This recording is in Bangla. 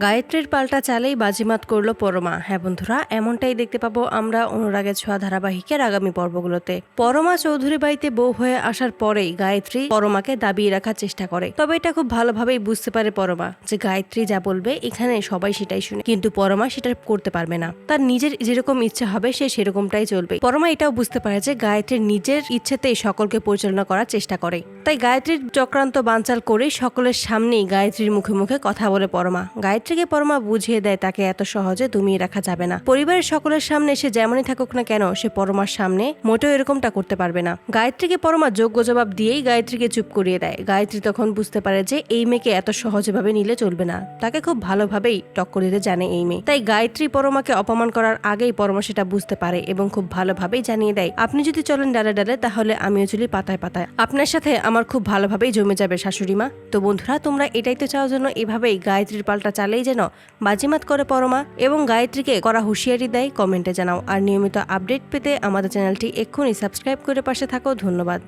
গায়ত্রীর পাল্টা চালেই বাজিমাত করল পরমা। হ্যাঁ বন্ধুরা, এমনটাই দেখতে পাবো আমরা অনুরাগের ছোঁয়া ধারাবাহিকের আগামী পর্বগুলোতে। পরমা চৌধুরী বাড়িতে বউ হয়ে আসার পরেই গায়ত্রী পরমাকে দাবিয়ে রাখার চেষ্টা করে। তবে এটা খুব ভালোভাবেই বুঝতে পারে পরমা যে গায়ত্রী যা বলবে, এখানে সবাই সেটাই শুনে। কিন্তু পরমা সেটা করতে পারবে না। তার নিজের যেরকম ইচ্ছা হবে, সে সেরকমটাই চলবে। পরমা এটাও বুঝতে পারে যে গায়ত্রীর নিজের ইচ্ছেতেই সকলকে পরিচালনা করার চেষ্টা করে। তাই গায়ত্রীর চক্রান্ত বানচাল করে সকলের সামনেই গায়ত্রীর মুখে মুখে কথা বলে পরমা। গায়ত্রীকে পরমা বুঝিয়ে দেয় তাকে এত সহজে দমিয়ে রাখা যাবে না। পরিবারের সকলের সামনে সে যেমনই থাকুক না কেন, সে পরমার সামনে মোটেও এরকমটা করতে পারবে না। গায়ত্রীকে পরমা যোগ্য জবাব দিয়েই গায়ত্রীকে চুপ করিয়ে দেয়। গায়ত্রী তখন বুঝতে পারে যে এই মেয়েকে এত সহজভাবে নিলে চলবে না। তাকে খুব ভালোভাবেই টক্কর দিতে জানে এই মেয়ে। তাই গায়ত্রী পরমাকে অপমান করার আগেই পরমা সেটা বুঝতে পারে এবং খুব ভালোভাবেই জানিয়ে দেয়, আপনি যদি চলেন ডালে ডালে, তাহলে আমিও চলি পাতায় পাতায়। আপনার সাথে আমার খুব ভালোভাবেই জমে যাবে, শাশুড়ি মা। তো বন্ধুরা, তোমরা এটাই তো চাও যেন এভাবেই গায়ত্রীর পাল্টা চালেই যেন বাজিমাত করে পরমা এবং গায়ত্রীকে করা হুঁশিয়ারি দেয় কমেন্টে জানাও। আর নিয়মিত আপডেট পেতে আমাদের চ্যানেলটি এক্ষুনি সাবস্ক্রাইব করে পাশে থাকো। ধন্যবাদ।